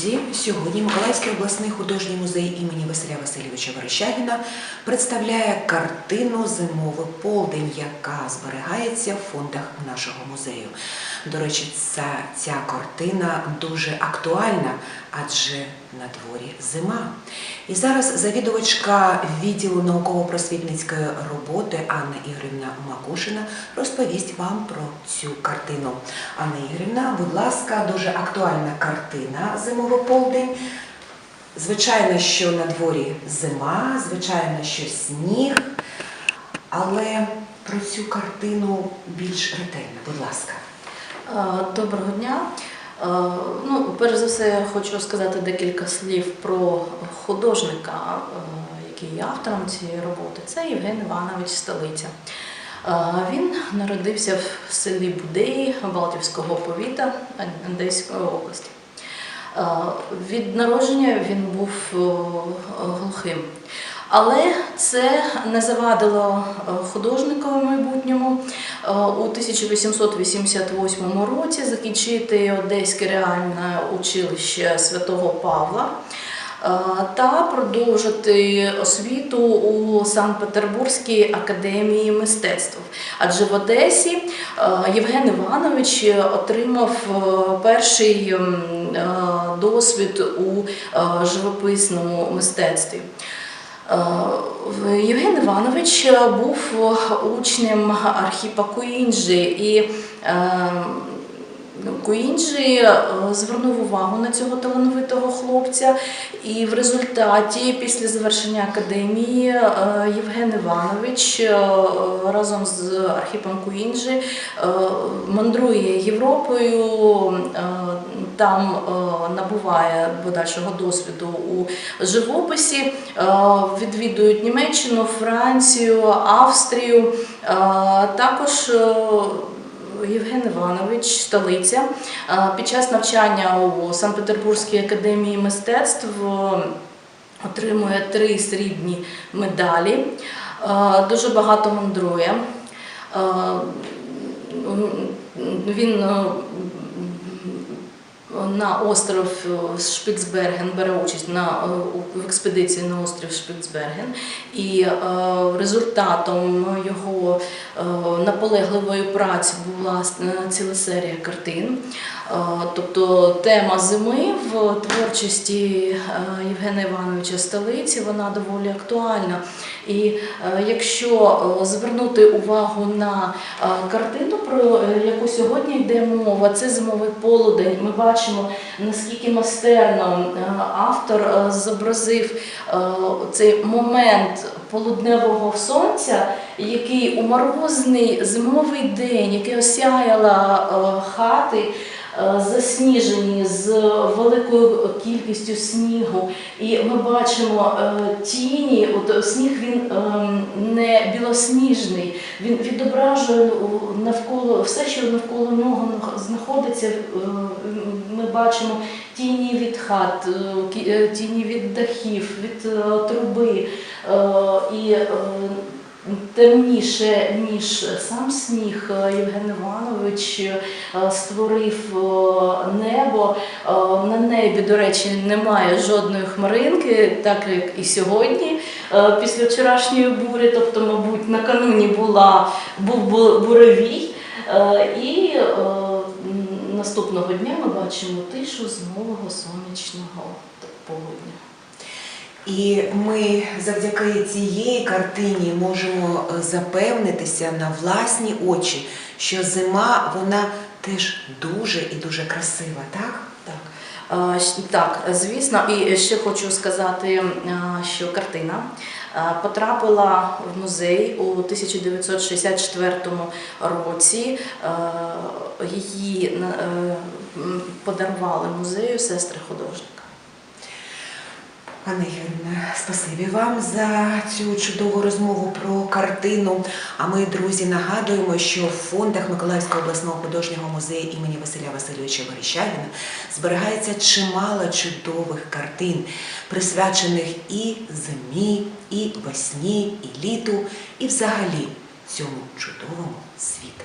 Друзі, сьогодні Миколаївський обласний художній музей імені Василя Васильовича Верещагіна представляє картину Зимовий полдень, яка зберігається в фондах нашого музею. До речі, ця, ця картина дуже актуальна, адже на дворі зима. І зараз завідувачка відділу науково-просвітницької роботи Анна Ігорівна Макушина розповість вам про цю картину. Анна Ігорівна, будь ласка, дуже актуальна картина Зимовий полдень. Звичайно, що на дворі зима, звичайно, що сніг, але про цю картину більш ретельно, будь ласка. Е, Доброго дня. Е, Ну, перш за все, я хочу сказати декілька слів про художника, е, який є автором цієї роботи. Це Євген Іванович Столиця. Він народився в селі Будеї Балтівського повіта Одеської області. Е, Від народження він був е, глухим. Але це не завадило е, художнику в майбутньому у 1888 році закінчити Одеське реальне училище святого Павла та продовжити освіту у Санкт-Петербурзькій академії мистецтв. Адже в Одесі е, Євген Іванович отримав е, перший е, досвід у е, живописному мистецтві. Е, Євген Іванович е, був е, учнем Архіпа Куінджі, і Куінджі е, звернув увагу на цього талановитого хлопця, і в результаті, після завершення академії, е, Євген Іванович е, разом з Архіпом Куінджі мандрує Європою, там набуває подальшого досвіду у живописі, відвідують Німеччину, Францію, Австрію. Також Євген Іванович, столиця, під час навчання у Санкт-Петербурзькій академії мистецтв е, отримує три срібні медалі, дуже багато мандрує. Він е, на остров Шпицберген бере участь на, е, в експедиції на острів Шпицберген, і результатом його наполегливої праці була е, ціла серія картин. Е, Тобто тема зими в творчості е, Євгена Івановича Столиці вона доволі актуальна. І е, якщо е, звернути увагу на е, картину, про е, яку сьогодні йде мова, це зимовий полудень. Ми бачимо, наскільки майстерно е, автор е, зобразив е, цей момент полудневого сонця, який у морозний зимовий день, який осяяла е, хати. е, Засніжені з великою кількістю снігу, і ми бачимо е, тіні. От сніг він ем, не білосніжний, він відображує навколо все, що навколо нього знаходиться. Ми бачимо тіні від хат, тіні від дахів, від труби. І темніше, ніж сам сніг, е, Євген Іванович е, створив е, небо. На небі, до речі, немає жодної хмаринки, так як і сьогодні, після вчорашньої бурі. Тобто, мабуть, накануні була, був буревій. І наступного дня ми бачимо тишу зимового сонячного полудня. І ми завдяки цієї картині можемо е, запевнитися на власні очі, що зима вона теж дуже і дуже красива, так? Так, так, звісно, і ще хочу сказати, що картина потрапила в музей у 1964 році. Її е, подарували музею сестри художника. Пане Юрівна, спасибі вам за цю чудову розмову про картину. А ми, друзі, нагадуємо, що в фондах Миколаївського обласного художнього музею імені Василя Васильовича Верещагіна зберігається чимало чудових картин, присвячених і зимі, і весні, і літу, і взагалі цьому чудовому світу.